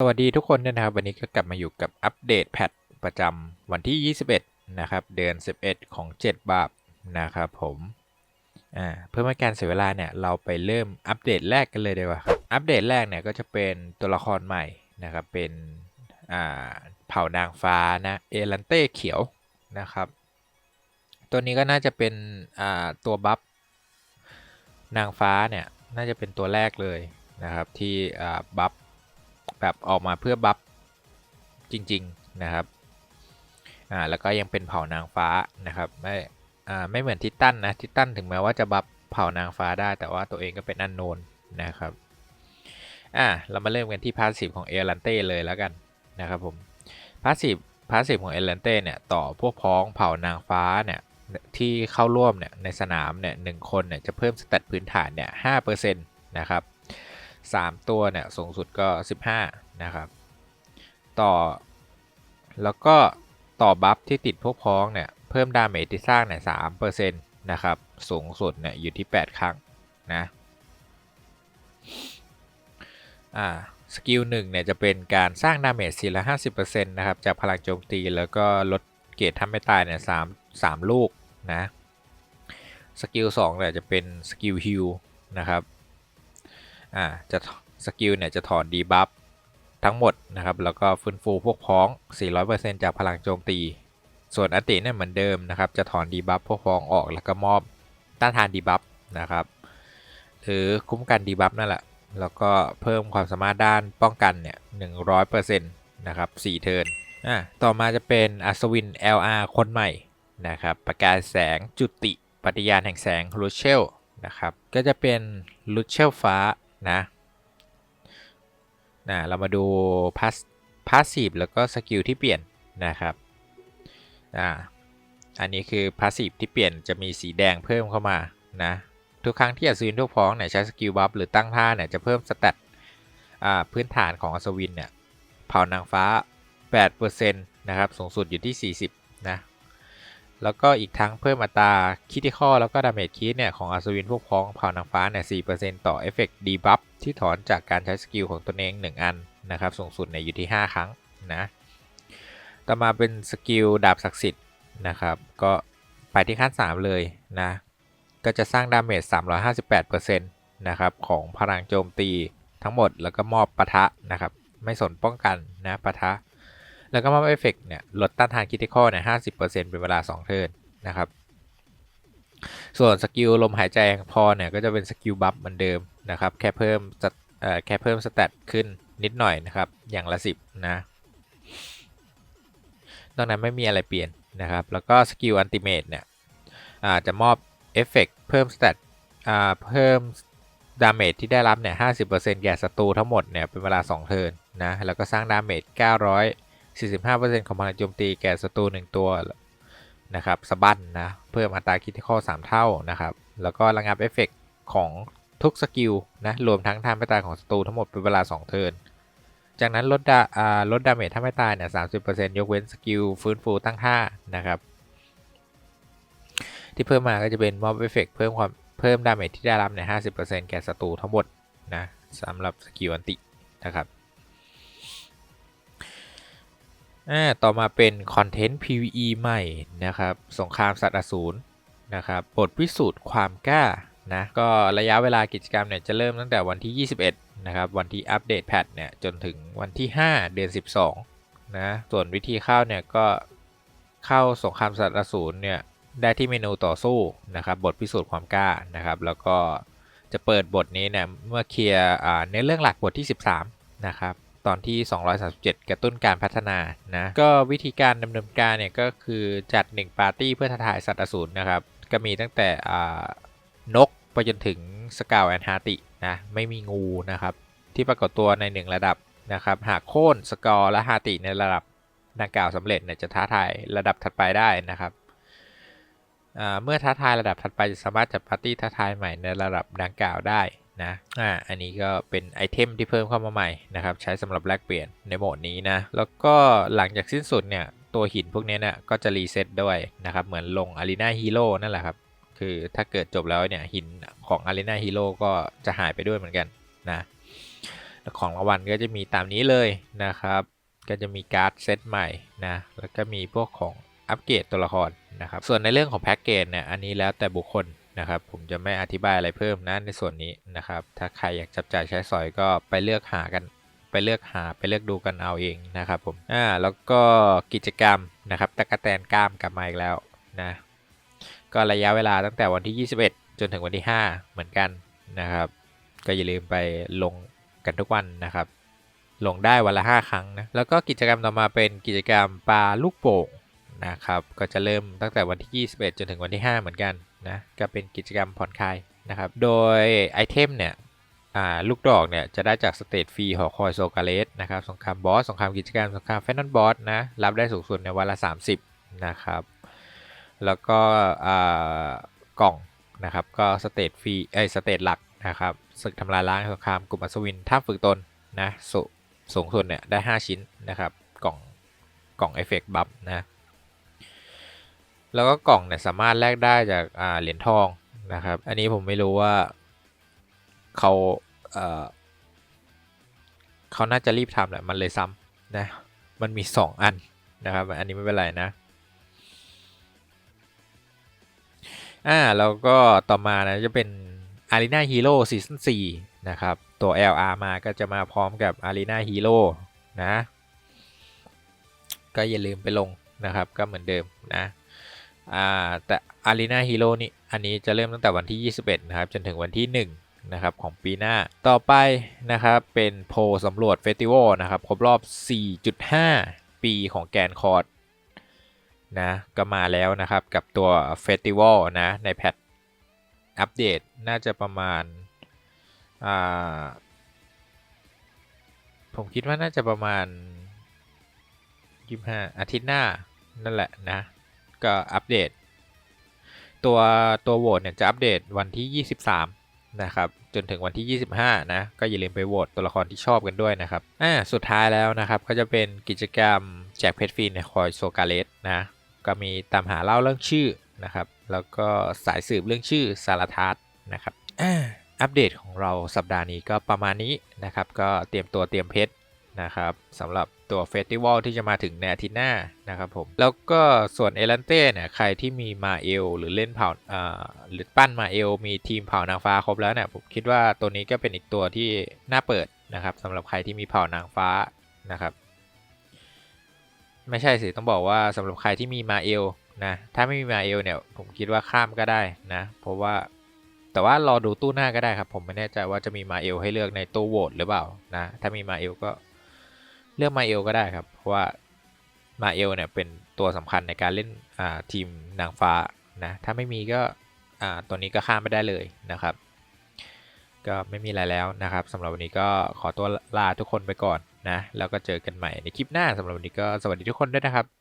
สวัสดีทุกคนนะครับ วันนี้ก็กลับมาอยู่กับอัปเดตแพทประจำวันที่ 21 นะครับ เดือน 11 ของ 7 บาปนะครับผมเพื่อไม่การเสียเวลาเนี่ย เราไปเริ่มอัปเดตแรกกันเลยดีกว่าครับอัปเดตแรกเนี่ยก็จะเป็นตัวละครใหม่นะครับ เป็นอ่าเผ่านางฟ้านะ เอลันเต้เขียวนะครับ ตัวนี้ก็น่าจะเป็นอ่าตัวบัฟนางฟ้าเนี่ย น่าจะเป็นตัวแรกเลยนะครับที่อ่าบัฟ แบบออกมาเพื่อบัฟจริง ๆนะครับอ่าแล้วก็ยังเป็นเผ่านางฟ้านะครับไม่อ่าไม่เหมือนทิตันนะทิตันถึงแม้ว่าจะบัฟเผ่านางฟ้าได้ แต่ว่าตัวเองก็เป็นอันโนนนะครับอ่าเรามาเริ่มกันที่พาสซีฟของเอลันเต้เลยแล้วกันนะครับผมพาสซีฟพาสซีฟของเอลันเต้เนี่ยต่อพวกพ้องเผ่านางฟ้าเนี่ยที่เข้าร่วมเนี่ยในสนามเนี่ยหนึ่งคนเนี่ยจะเพิ่มสเตตพื้นฐานเนี่ยห้าเปอร์เซ็นต์นะครับ 3 ตัวเนี่ยสูงสุดก็ 15 นะครับ ต่อ แล้วก็ต่อบัฟที่ติดพวกพ้องเนี่ยเพิ่มดาเมจที่สร้างเนี่ย3%นต์นะครับสูงสุดเนี่ยอยู่ที่ 8 ครั้งนะอ่าสกิลหนึ่งเนี่ยจะเป็นการสร้างดาเมจ4ละ50%นะครับจากพลังโจมตีแล้วก็ลดเกรดทำไม่ตายเนี่ยสามสามลูกนะสกิลสองเนี่ยจะเป็นสกิลฮิลนะครับ อ่าจะสกิลเนี่ยจะถอนดีบัฟทั้งหมดนะครับ แล้วก็ฟื้นฟูพวกพ้อง 400%จากพลังโจมตี ส่วนอัติเนี่ยเหมือนเดิมนะครับ จะถอนดีบัฟพวกพ้องออกแล้วก็มอบต้านทานดีบัฟนะครับ หรือคุ้มกันดีบัฟนั่นแหละ แล้วก็เพิ่มความสามารถด้านป้องกันเนี่ย 100%นะครับ4เทิร์นอ่าต่อมาจะเป็นอัศวิน LR คนใหม่นะครับ ประกายแสงจุติปฏิญาณแห่งแสงรูเชลนะครับ ก็จะเป็นรูเชลฟ้า นะนะเรามาดูพาสพาสซีฟแล้วก็สกิลที่เปลี่ยนนะครับอ่าอันนี้คือพาสซีฟที่เปลี่ยนจะมีสีแดงเพิ่มเข้ามานะทุกครั้งที่อัศวินทุกพ้องเนี่ยใช้สกิลบัฟหรือตั้งท่าเนี่ยจะเพิ่มสเตตอ่าพื้นฐานของอัศวินเนี่ยเผ่านางฟ้า 8%นะครับสูงสุดอยู่ที่ 40 นะ แล้วก็อีกทั้งเพิ่มอัตราคิติคอแล้วก็ดาเมจคิดเนี่ย ของอัศวินพวกพ้องเผ่านางฟ้าเนี่ย4%ต่อเอฟเฟกต์ดีบัฟที่ถอนจากการใช้สกิลของตนเอง1อันนะครับ สูงสุดเนี่ยอยู่ที่ 5 ครั้งนะ ต่อมาเป็นสกิลดาบศักดิ์สิทธิ์นะครับ ก็ไปที่ขั้น 3 เลยนะ ก็จะสร้างดาเมจ358%นะครับของพลังโจมตีทั้งหมดแล้วก็มอบปะทะนะครับ ไม่สนป้องกันนะปะทะ แล้วก็มอบเอฟเฟกต์เนี่ยลดต้านทานคิติคอเนี่ยห้าสิบเปอร์เซ็นต์เป็นเวลา2เทิร์นนะครับ ส่วนสกิลลมหายใจแห่งพอเนี่ยก็จะเป็นสกิลบัฟเหมือนเดิมนะครับ แค่เพิ่มสเอ่อแค่เพิ่มสเตตขึ้นนิดหน่อยนะครับ อย่างละ10นะนอกนั้นไม่มีอะไรเปลี่ยนนะครับ แล้วก็สกิลอันติเมตเนี่ยจะมอบเอฟเฟกต์เพิ่มสเตตเพิ่มดาเมจที่ได้รับเนี่ย 50%แก่ศัตรูทั้งหมดเนี่ย เป็นเวลา 2 เทิร์นนะ แล้วก็สร้างดาเมจ900 45%ของพลังโจมตีแก่ศัตรู1ตัวนะครับสบั้นนะเพิ่มอัตราคิดที่ข้อ3เท่านะครับ แล้วก็ระงับเอฟเฟกของทุกสกิลนะรวมทั้งทำให้ตายของศัตรูทั้งหมดเป็นเวลา 2 เทิร์นจากนั้นลดดาลดดาเมจถ้าไม่ตายเนี่ย30%ยกเว้นสกิลฟื้นฟูตั้งท่านะครับที่เพิ่มมาก็จะเป็นมอบเอฟเฟกเพิ่มความเพิ่มดาเมจที่ได้รับเนี่ย50%แก่ศัตรูทั้งหมดนะสำหรับสกิลอันตินะครับ ต่อมาเป็นคอนเทนต์ PVE ใหม่นะครับ สงครามสัตว์อสูรนะครับ บทพิสูจน์ความกล้านะ ก็ระยะเวลากิจกรรมเนี่ยจะเริ่มตั้งแต่วันที่ 21 นะครับ วันที่อัปเดตแพทเนี่ยจนถึงวันที่ 5 เดือน 12 นะ ส่วนวิธีเข้าเนี่ยก็เข้าสงครามสัตว์อสูรเนี่ยได้ที่เมนูต่อสู้นะครับ บทพิสูจน์ความกล้านะครับ แล้วก็จะเปิดบทนี้เนี่ยเมื่อเคลียร์ในเรื่องหลักบทที่ 13 นะครับ ตอนที่ 237 กระตุ้นการพัฒนานะ ก็วิธีการดำเนินการเนี่ยก็คือจัด 1 ปาร์ตี้เพื่อท้าทายสัตว์อสูรนะครับ ก็มีตั้งแต่นกไปจนถึงสกาวแอนฮาตินะ ไม่มีงูนะครับ ที่ปรากฏตัวใน 1 ระดับนะครับ หากโค่นสกอร์และฮาติในระดับดังกล่าวสำเร็จเนี่ยจะท้าทายระดับถัดไปได้นะครับเมื่อท้าทายระดับถัดไปจะสามารถจัดปาร์ตี้ท้าทายใหม่ในระดับดังกล่าวได้ นะอ่าอันนี้ก็เป็นไอเทมที่เพิ่มเข้ามาใหม่นะครับ ใช้สำหรับแลกเปลี่ยนในโหมดนี้นะ แล้วก็หลังจากสิ้นสุดเนี่ย ตัวหินพวกนี้เนี่ยก็จะรีเซ็ตด้วยนะครับ เหมือนลงอารีนาฮีโร่นั่นแหละครับ คือถ้าเกิดจบแล้วเนี่ย หินของอารีนาฮีโร่ก็จะหายไปด้วยเหมือนกันนะของรางวัลก็จะมีตามนี้เลยนะครับ ก็จะมีการ์ดเซตใหม่นะ แล้วก็มีพวกของอัปเกรดตัวละครนะครับ ส่วนในเรื่องของแพ็กเกจเนี่ย อันนี้แล้วแต่บุคคล นะครับผมจะไม่อธิบายอะไรเพิ่มนะในส่วนนี้นะครับ ถ้าใครอยากจับจ่ายใช้สอยก็ไปเลือกหากันไปเลือกหาไปเลือกดูกันเอาเองนะครับผมอ่าแล้วก็กิจกรรมนะครับตะกะแตนกล้ามกลับมาอีกแล้วนะก็ระยะเวลาตั้งแต่วันที่ 21 จนถึงวันที่ 5 เหมือนกันนะครับ ก็อย่าลืมไปลงกันทุกวันนะครับ ลงได้วันละ 5 ครั้งนะแล้วก็กิจกรรมต่อมาเป็นกิจกรรมปลาลูกโป่งนะครับก็จะเริ่มตั้งแต่วันที่ 21 จนถึงวันที่ 5 เหมือนกัน นะก็เป็นกิจกรรมผ่อนคลายนะครับ โดยไอเทมเนี่ยลูกดอกเนี่ยจะได้จากสเตทฟรีหอคอยโซกาเลสนะครับสงครามบอสสงครามกิจกรรมสงครามแฟนนอนบอสนะรับได้สูงสุดในวันละ 30 นะครับ แล้วก็กล่องนะครับก็สเตทฟรีเอ้ยสเตทหลักนะครับศึกทำลายล้างสงครามกลุ่มอัศวินท่าฝึกตนนะสสูงสุดเนี่ยได้ 5 ชิ้นนะครับกล่องกล่องเอฟเฟกต์บัฟนะ แล้วก็กล่องเนี่ยสามารถแลกได้จากอ่าเหรียญทองนะครับ อันนี้ผมไม่รู้ว่าเขาเอ่อเขาน่าจะรีบทำแหละมันเลยซ้ำนะมันมี 2 อันนะครับ อันนี้ไม่เป็นไรนะอ่าแล้วก็ต่อมานะจะเป็น Arena Hero Season 4นะครับ ตัว LR มาก็จะมาพร้อมกับ Arena Hero นะ ก็อย่าลืมไปลงนะครับก็เหมือนเดิมนะ อ่าแต่ Arena Hero นี่อันนี้จะเริ่มตั้งแต่วันที่ 21 นะครับ จนถึงวันที่ 1 นะครับ ของปีหน้าต่อไปนะครับ เป็นโพสำรวจเฟสติวัลนะครับ ครบรอบ 4.5 ปีของแกนคอร์ดนะก็มาแล้วนะครับกับตัวเฟสติวัลนะในแพทอัปเดตน่าจะประมาณอ่าผมคิดว่าน่าจะประมาณ25อาทิตย์หน้านั่นแหละนะ ก็อัปเดต ตัวตัวโหวตเนี่ยจะอัปเดตวันที่ 23 นะครับ จนถึงวันที่ 25 นะ ก็อย่าลืมไปโหวตตัวละครที่ชอบกันด้วยนะครับอ่าสุดท้ายแล้วนะครับก็จะเป็นกิจกรรมแจกเพชรฟรีในคอยโซกาเลสนะก็มีตามหาเล่าเรื่องชื่อนะครับ แล้วก็สายสืบเรื่องชื่อสารทัศน์นะครับอ่าอัปเดตของเราสัปดาห์นี้ก็ประมาณนี้นะครับ ก็เตรียมตัวเตรียมเพชร นะครับสำหรับตัวเฟสติวัลที่จะมาถึงในอาทิตย์หน้านะครับผม แล้วก็ส่วนเอลันเต้เนี่ยใครที่มีมาเอลหรือเล่นเผ่าอ่าหรือปั้นมาเอลมีทีมเผ่านางฟ้าครบแล้วเนี่ยผมคิดว่าตัวนี้ก็เป็นอีกตัวที่น่าเปิดนะครับสำหรับใครที่มีเผ่านางฟ้านะครับ ไม่ใช่สิต้องบอกว่าสำหรับใครที่มีมาเอลนะถ้าไม่มีมาเอลเนี่ยผมคิดว่าข้ามก็ได้นะเพราะว่าแต่ว่ารอดูตู้หน้าก็ได้ครับ ผมไม่แน่ใจว่าจะมีมาเอลให้เลือกในตู้โหวตหรือเปล่านะถ้ามีมาเอลก็ เลือกมาเอลก็ได้ครับ เพราะว่ามาเอลเนี่ยเป็นตัวสำคัญในการเล่นทีมนางฟ้านะถ้าไม่มีก็ตัวนี้ก็ข้ามไม่ได้เลยนะครับ ก็ไม่มีอะไรแล้วนะครับสำหรับวันนี้ก็ขอตัวลาทุกคนไปก่อนนะแล้วก็เจอกันใหม่ในคลิปหน้าสำหรับวันนี้ก็สวัสดีทุกคนด้วยนะครับ